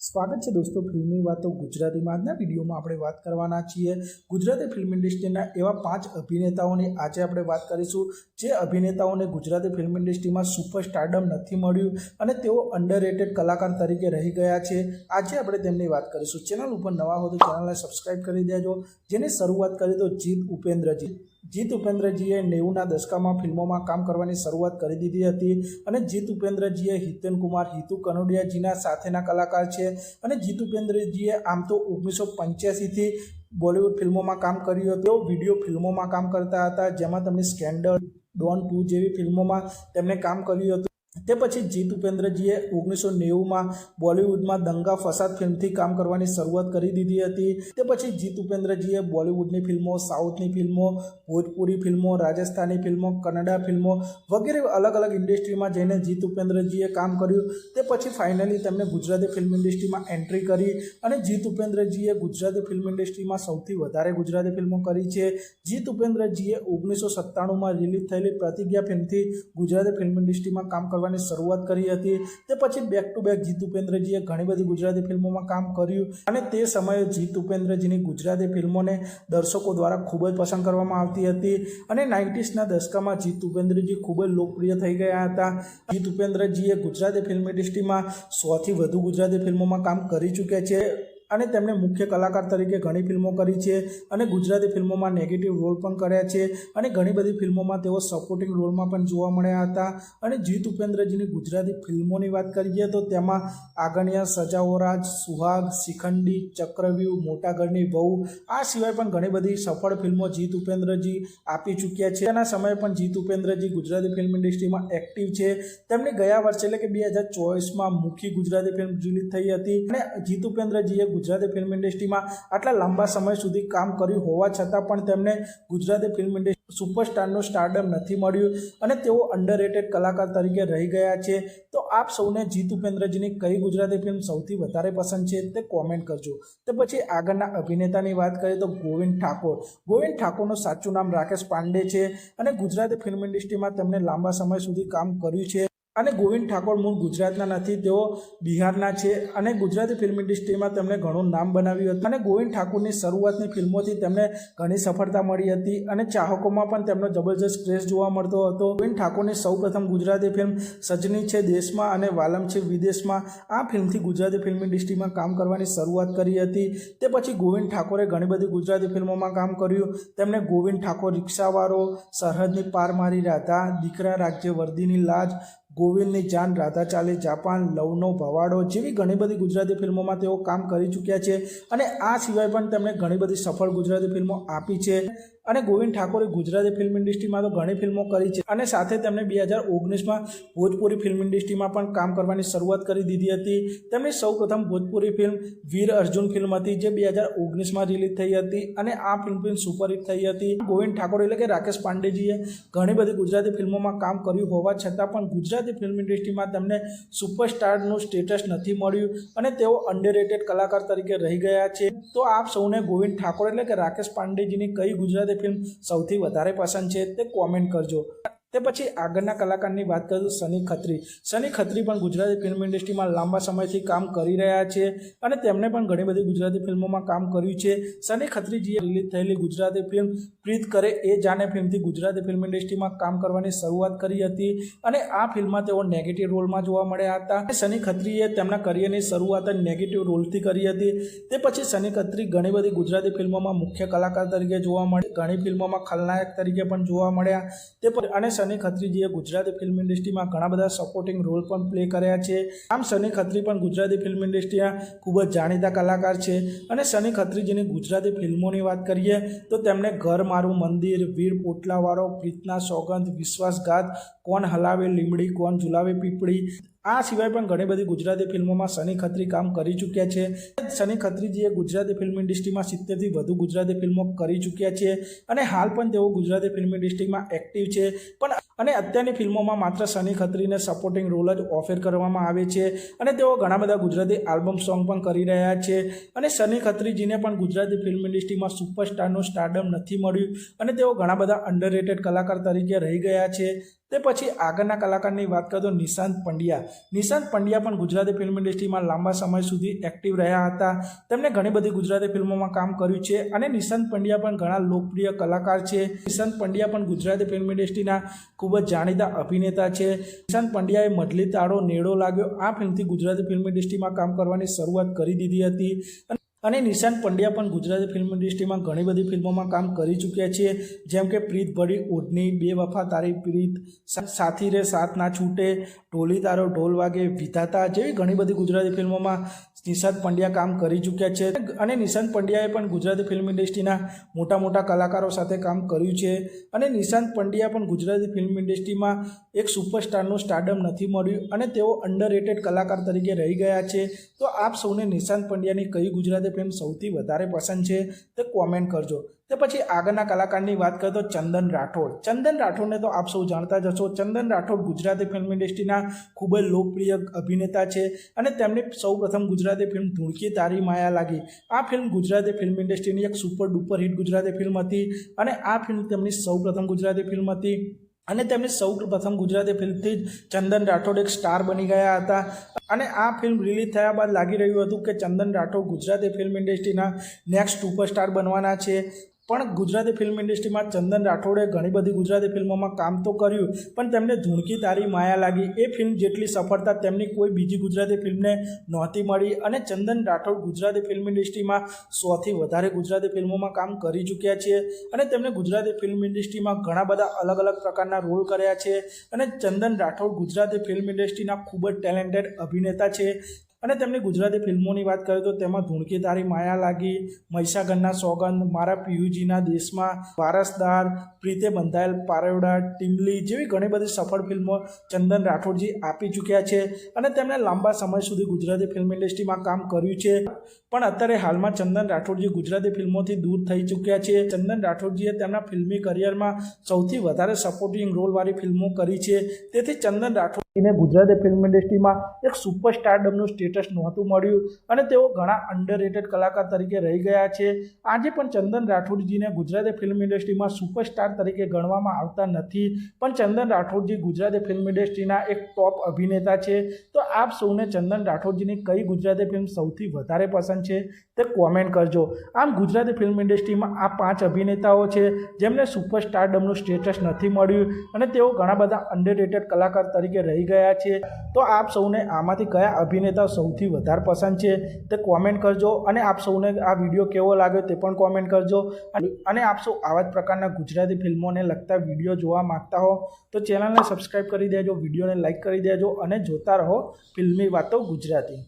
સ્વાગત છે દોસ્તો ફિલ્મની વાતો ગુજરાતીમાં. આજના વિડીયોમાં આપણે વાત કરવાના છીએ ગુજરાતી ફિલ્મ ઇન્ડસ્ટ્રીના એવા પાંચ અભિનેતાઓની. આજે આપણે વાત કરીશું જે અભિનેતાઓને ગુજરાતી ફિલ્મ ઇન્ડસ્ટ્રીમાં સુપર સ્ટારડમ નથી મળ્યું અને તેઓ અંડરરેટેડ કલાકાર તરીકે રહી ગયા છે. આજે આપણે તેમની વાત કરીશું. ચેનલ ઉપર નવા હો તો ચેનલને સબસ્ક્રાઈબ કરી દેજો. જેની શરૂઆત કરી તો જીત ઉપેન્દ્રજી. જીત ઉપેન્દ્રજીએ નેવુંના દશકામાં ફિલ્મોમાં કામ કરવાની શરૂઆત કરી દીધી હતી અને જીત ઉપેન્દ્રજીએ હિતેન કુમાર હિતુ કનોડિયાજીના સાથેના કલાકાર છે અને જીત ઉપેન્દ્રજીએ આમ તો ઓગણીસો પંચ્યાસીથી બોલિવૂડ ફિલ્મોમાં કામ કર્યું હતું. તેઓ વીડિયો ફિલ્મોમાં કામ કરતા હતા, જેમાં તેમની સ્કેન્ડલ ડોન ટુ જેવી ફિલ્મોમાં તેમણે કામ કર્યું હતું. તે પછી જીત ઉપેન્દ્રજીએ ઓગણીસો નેવુંમાં બોલિવૂડમાં દંગા ફસાદ ફિલ્મથી કામ કરવાની શરૂઆત કરી દીધી હતી. તે પછી જીત ઉપેન્દ્રજીએ બોલિવૂડની ફિલ્મો, સાઉથની ફિલ્મો, ભોજપુરી ફિલ્મો, રાજસ્થાની ફિલ્મો, કન્નડા ફિલ્મો વગેરે અલગ અલગ ઇન્ડસ્ટ્રીમાં જઈને જીત ઉપેન્દ્રજીએ કામ કર્યું. તે પછી ફાઇનલી તેમણે ગુજરાતી ફિલ્મ ઇન્ડસ્ટ્રીમાં એન્ટ્રી કરી અને જીત ઉપેન્દ્રજીએ ગુજરાતી ફિલ્મ ઇન્ડસ્ટ્રીમાં સૌથી વધારે ગુજરાતી ફિલ્મો કરી છે. જીત ઉપેન્દ્રજીએ ઓગણીસો સત્તાણુંમાં રિલીઝ થયેલી પ્રતિજ્ઞા ફિલ્મથી ગુજરાતી ફિલ્મ ઇન્ડસ્ટ્રીમાં કામ કરવાની શરૂઆત કરી હતી. તે પછી બેક ટુ બેક જીત ઉપેન્દ્રજીએ ઘણી બધી ગુજરાતી ફિલ્મોમાં કામ કર્યું અને તે સમયે જીત ઉપેન્દ્રજીની ગુજરાતી ફિલ્મોને દર્શકો દ્વારા ખૂબ જ પસંદ કરવામાં આવતી હતી અને નાઇન્ટીસના દશકામાં જીત ઉપેન્દ્રજી ખૂબ જ લોકપ્રિય થઈ ગયા હતા. જીત ઉપેન્દ્રજીએ ગુજરાતી ફિલ્મ ઇન્ડસ્ટ્રીમાં સોથી વધુ ગુજરાતી ફિલ્મોમાં કામ કરી ચૂક્યા છે. અને તેમણે મુખ્ય કલાકાર તરીકે ઘણી ફિલ્મો કરી છે અને ગુજરાતી ફિલ્મોમાં નેગેટિવ રોલ પણ કર્યા છે અને ઘણી બધી ફિલ્મોમાં તેઓ સપોર્ટિંગ રોલમાં પણ જોવા મળ્યા હતા. અને જીત ઉપેન્દ્રજીની ગુજરાતી ફિલ્મોની વાત કરીએ તો તેમાં આગણિયા, સજાઓરાજ, સુહાગ, શિખંડી, ચક્રવ્યૂહ, મોટા ઘરની વહુ, આ સિવાય પણ ઘણી બધી સફળ ફિલ્મો જીત ઉપેન્દ્રજી આપી ચૂક્યા છે. તેના સમયે પણ જીત ઉપેન્દ્રજી ગુજરાતી ફિલ્મ ઇન્ડસ્ટ્રીમાં એક્ટિવ છે. તેમણે ગયા વર્ષે એટલે કે બે હજાર ચોવીસમાં મુખી ગુજરાતી ફિલ્મ રિલીઝ થઈ હતી અને જીત ઉપેન્દ્રજીએ ગુજરાતી ફિલ્મ ઇન્ડસ્ટ્રીમાં આટલા લાંબા સમય સુધી કામ કર્યું હોવા છતાં પણ તેમને ગુજરાતી ફિલ્મ ઇન્ડસ્ટ્રી સુપરસ્ટારનું સ્ટારડમ નથી મળ્યું અને તેઓ અંડરરેટેડ કલાકાર તરીકે રહી ગયા છે. તો આપ સૌને જીત ઉપેન્દ્રજીની કઈ ગુજરાતી ફિલ્મ સૌથી વધારે પસંદ છે તે કોમેન્ટ કરજો. તો પછી આગળના અભિનેતાની વાત કરીએ તો ગોવિંદ ઠાકોર. ગોવિંદ ઠાકોરનું સાચું નામ રાકેશ પાંડે છે અને ગુજરાતી ફિલ્મ ઇન્ડસ્ટ્રીમાં તેમણે લાંબા સમય સુધી કામ કર્યું છે. અને ગોવિંદ ઠાકોર મૂળ ગુજરાતના નથી, તેઓ બિહારના છે અને ગુજરાતી ફિલ્મ ઇન્ડસ્ટ્રીમાં તેમણે ઘણું નામ બનાવ્યું હતું. અને ગોવિંદ ઠાકોરની શરૂઆતની ફિલ્મોથી તેમને ઘણી સફળતા મળી હતી અને ચાહકોમાં પણ તેમનો જબરજસ્ત ક્રેઝ જોવા મળતો હતો. ગોવિંદ ઠાકોરની સૌપ્રથમ ગુજરાતી ફિલ્મ સજની છે દેશમાં અને વાલમ છે વિદેશમાં. આ ફિલ્મથી ગુજરાતી ફિલ્મ ઇન્ડસ્ટ્રીમાં કામ કરવાની શરૂઆત કરી હતી. તે પછી ગોવિંદ ઠાકોરે ઘણી બધી ગુજરાતી ફિલ્મોમાં કામ કર્યું. તેમણે ગોવિંદ ઠાકોર રિક્ષાવાળો, સરહદની પાર મારી રાધા, દીકરા રાજ્ય વર્દીની લાજ ગોવિંદની જાન રાધા ચાલી, જાપાન, લવનો ભવાડો જેવી ઘણી બધી ગુજરાતી ફિલ્મોમાં તેઓ કામ કરી ચૂક્યા છે અને આ સિવાય પણ તેમણે ઘણી બધી સફળ ગુજરાતી ફિલ્મો આપી છે. અને ગોવિંદ ઠાકોરે ગુજરાતી ફિલ્મ ઇન્ડસ્ટ્રીમાં તો ઘણી ફિલ્મો કરી છે. અને સાથે તેમણે બે હજાર ઓગણીસમાં ભોજપુરી ફિલ્મ ઇન્ડસ્ટ્રીમાં પણ કામ કરવાની શરૂઆત કરી દીધી હતી. તેમની સૌપ્રથમ ભોજપુરી ફિલ્મ વીર અર્જુન ફિલ્મ હતી, જે બે હજાર ઓગણીસમાં રિલીઝ થઈ હતી અને આ ફિલ્મ ફિલ્મ સુપરહિટ થઈ હતી. ગોવિંદ ઠાકોર એટલે કે રાકેશ પાંડેજીએ ઘણી બધી ગુજરાતી ફિલ્મોમાં કામ કર્યું હોવા છતાં પણ ગુજરાતી ફિલ્મ ઇન્ડસ્ટ્રીમાં તેમને સુપરસ્ટારનું સ્ટેટસ નથી મળ્યું અને તેઓ અંડરરેટેડ કલાકાર તરીકે રહી ગયા છે. તો આપ સૌને ગોવિંદ ઠાકોર એટલે કે રાકેશ પાંડેજીની કઈ ગુજરાતી ફિલ્મ સૌથી વધારે પસંદ છે તે કોમેન્ટ કરજો. તે પછી આગળના કલાકારની વાત કરું સની ખત્રી. સની ખત્રી પણ ગુજરાતી ફિલ્મ ઇન્ડસ્ટ્રીમાં લાંબા સમયથી કામ કરી રહ્યા છે અને તેમણે પણ ઘણી બધી ગુજરાતી ફિલ્મોમાં કામ કર્યું છે. સની ખત્રીજીએ રિલીઝ થયેલી ગુજરાતી ફિલ્મ પ્રીત કરે એ જાને ફિલ્મથી ગુજરાતી ફિલ્મ ઇન્ડસ્ટ્રીમાં કામ કરવાની શરૂઆત કરી હતી અને આ ફિલ્મમાં તેઓ નેગેટિવ રોલમાં જોવા મળ્યા હતા. સની ખત્રીએ તેમના કરિયરની શરૂઆત જ નેગેટિવ રોલથી કરી હતી. તે પછી સની ખત્રી ઘણી બધી ગુજરાતી ફિલ્મોમાં મુખ્ય કલાકાર તરીકે જોવા મળી, ઘણી ફિલ્મોમાં ખલનાયક તરીકે પણ જોવા મળ્યા. તે અને સની ખત્રીજીએ ગુજરાતી ફિલ્મ ઇન્ડસ્ટ્રીમાં ઘણા બધા સપોર્ટિંગ રોલ પણ પ્લે કર્યા છે. આમ સની ખત્રી પણ ગુજરાતી ફિલ્મ ઇન્ડસ્ટ્રીના ખૂબ જ જાણીતા કલાકાર છે. અને સની ખત્રીજીની ગુજરાતી ફિલ્મોની વાત કરીએ, તો તેમણે ઘર મારું મંદિર, વીર પોટલાવાળો, પ્રીતના સોગંદ વિશ્વાસઘાત, કોણ હલાવે લીમડી, કોણ ઝુલાવે પીપળી આ સિવાય પણ ઘણી બધી ગુજરાતી ફિલ્મોમાં સની ખત્રી કામ કરી ચૂક્યા છે. સની ખત્રીજીએ ગુજરાતી ફિલ્મ ઇન્ડસ્ટ્રીમાં સિત્તેરથી વધુ ગુજરાતી ફિલ્મો કરી ચૂક્યા છે અને હાલ પણ તેઓ ગુજરાતી ફિલ્મ ઇન્ડસ્ટ્રીમાં એક્ટિવ છે. પણ અને અત્યારની ફિલ્મોમાં માત્ર સની ખત્રીને સપોર્ટિંગ રોલ જ ઓફર કરવામાં આવે છે અને તેઓ ઘણા બધા ગુજરાતી આલ્બમ સોંગ પણ કરી રહ્યા છે અને સની ખત્રીજીને પણ ગુજરાતી ફિલ્મ ઇન્ડસ્ટ્રીમાં સુપરસ્ટારનું સ્ટારડમ નથી મળ્યું અને તેઓ ઘણા બધા અંડરરેટેડ કલાકાર તરીકે રહી ગયા છે. તે પછી આગળના કલાકારની વાત કરીએ તો નિશાંત પંડ્યા. નિશાંત પંડ્યા પણ ગુજરાતી ફિલ્મ ઇન્ડસ્ટ્રીમાં લાંબા સમય સુધી એક્ટિવ રહ્યા હતા. તેમણે ઘણી બધી ગુજરાતી ફિલ્મોમાં કામ કર્યું છે અને નિશાંત પંડ્યા પણ ઘણા લોકપ્રિય કલાકાર છે. નિશાંત પંડ્યા પણ ગુજરાતી ફિલ્મ ઇન્ડસ્ટ્રીના ખૂબ જ જાણીતા અભિનેતા છે. નિશાંત પંડ્યાએ મધલી તાળો નેડો લાગ્યો. આ ફિલ્મથી ગુજરાતી ફિલ્મ ઇન્ડસ્ટ્રીમાં કામ કરવાની શરૂઆત કરી દીધી હતી. અને નિશાંત પંડ્યા પણ ગુજરાતી ફિલ્મ ઇન્ડસ્ટ્રીમાં ઘણી બધી ફિલ્મોમાં કામ કરી ચૂક્યા છે જેમ કે પ્રીત ભરી, ઓઢની, બે વફા તારી પ્રીત સાથી રે સાથ ના છૂટે, ઢોલી તારો ઢોલ વાગે, વિધાતા જેવી ઘણી બધી ગુજરાતી ફિલ્મોમાં નિશાંત પંડ્યા કામ કરી ચૂક્યા છે અને નિશાંત પંડ્યાએ પણ ગુજરાતી ફિલ્મ ઇન્ડસ્ટ્રીના મોટા મોટા કલાકારો સાથે કામ કર્યું છે અને નિશાંત પંડ્યા પણ ગુજરાતી ફિલ્મ ઇન્ડસ્ટ્રીમાં એક સુપરસ્ટારનું સ્ટારડમ નથી મળ્યું અને તેઓ અંડર કલાકાર તરીકે રહી ગયા છે. તો આપ સૌને નિશાંત પંડ્યાની કઈ ગુજરાતી ફિલ્મ સૌથી વધારે પસંદ છે તે કોમેન્ટ કરજો. તે પછી આગળના કલાકારની વાત કરીએ તો ચંદન રાઠોડ. ચંદન રાઠોડને તો આપ સૌ જાણતા જ હશો. ચંદન રાઠોડ ગુજરાતી ફિલ્મ ઇન્ડસ્ટ્રીના ખૂબ જ લોકપ્રિય અભિનેતા છે અને તેમની સૌ પ્રથમ ગુજરાતી ફિલ્મ ધૂળકી તારી માયા લાગી. આ ફિલ્મ ગુજરાતી ફિલ્મ ઇન્ડસ્ટ્રીની એક super duper hit Gujarati film હતી અને આ ફિલ્મ તેમની સૌ પ્રથમ ગુજરાતી ફિલ્મ હતી અને તેમની સૌ પ્રથમ ગુજરાતી ફિલ્મથી જ ચંદન રાઠોડ એક સ્ટાર બની ગયા હતા. અને આ ફિલ્મ રિલીઝ થયા બાદ લાગી રહ્યું હતું કે ચંદન રાઠોડ ગુજરાતી ફિલ્મ ઇન્ડસ્ટ્રીના નેક્સ્ટ સુપરસ્ટાર બનવાના છે. પણ ગુજરાતી ફિલ્મ ઇન્ડસ્ટ્રીમાં ચંદન રાઠોડે ઘણી બધી ગુજરાતી ફિલ્મોમાં કામ તો કર્યું, પણ તેમને ધૂણકી તારી માયા લાગી. એ ફિલ્મ જેટલી સફળતા તેમની કોઈ બીજી ગુજરાતી ફિલ્મને નહોતી મળી અને ચંદન રાઠોડ ગુજરાતી ફિલ્મ ઇન્ડસ્ટ્રીમાં સોથી વધારે ગુજરાતી ફિલ્મોમાં કામ કરી ચૂક્યા છે અને તેમણે ગુજરાતી ફિલ્મ ઇન્ડસ્ટ્રીમાં ઘણા બધા અલગ અલગ પ્રકારના રોલ કર્યા છે અને ચંદન રાઠોડ ગુજરાતી ફિલ્મ ઇન્ડસ્ટ્રીના ખૂબ જ ટેલેન્ટેડ અભિનેતા છે. અને તેમની ગુજરાતી ફિલ્મોની વાત કરીએ તો તેમાં ધૂણકી તારી માયા લાગી, મહીસાગરના સોગંદ, મારા પિયુજીના દેશમાં વારસદાર, પ્રીતે બંધાયેલ પારેવડા ટીમલી જેવી ઘણી બધી સફળ ફિલ્મો ચંદન રાઠોડજી આપી ચૂક્યા છે અને તેમણે લાંબા સમય સુધી ગુજરાતી ફિલ્મ ઇન્ડસ્ટ્રીમાં કામ કર્યું છે. પણ અત્યારે હાલમાં ચંદન રાઠોડજી ગુજરાતી ફિલ્મોથી દૂર થઈ ચૂક્યા છે. ચંદન રાઠોડજીએ તેમના ફિલ્મી કરિયરમાં સૌથી વધારે સપોર્ટિંગ રોલવાળી ફિલ્મો કરી છે. તેથી ચંદન રાઠોડ એને ગુજરાતી ફિલ્મ ઇન્ડસ્ટ્રીમાં એક સુપરસ્ટારડમનું સ્ટેટસ નહોતું મળ્યું અને તેઓ ઘણા અંડરરેટેડ કલાકાર તરીકે રહી ગયા છે. આજે પણ ચંદન રાઠોડજીને ગુજરાતી ફિલ્મ ઇન્ડસ્ટ્રીમાં સુપરસ્ટાર તરીકે ગણવામાં આવતા નથી, પણ ચંદન રાઠોડજી ગુજરાતી ફિલ્મ ઇન્ડસ્ટ્રીના એક ટોપ અભિનેતા છે. તો આપ સૌને ચંદન રાઠોડજીની કઈ ગુજરાતી ફિલ્મ સૌથી વધારે પસંદ છે તે કોમેન્ટ કરજો. આમ ગુજરાતી ફિલ્મ ઇન્ડસ્ટ્રીમાં આ પાંચ અભિનેતાઓ છે જેમને સુપરસ્ટારડમનું સ્ટેટસ નથી મળ્યું અને તેઓ ઘણા બધા અંડરરેટેડ કલાકાર તરીકે રહી ગયા છે તો આપ સૌને આમાંથી કયા અભિનેતા સૌથી વધારે પસંદ છે તે કોમેન્ટ કરજો અને આપ સૌને આ વીડિયો કેવો લાગ્યો તે પણ કોમેન્ટ કરજો. અને આપ સૌ આવા જ પ્રકારના ગુજરાતી ફિલ્મોને લગતા વીડિયો જોવા માગતા હો તો ચેનલને સબસ્ક્રાઈબ કરી દેજો વિડીયોને લાઇક કરી દેજો અને જોતા રહો ફિલ્મી વાતો ગુજરાતી.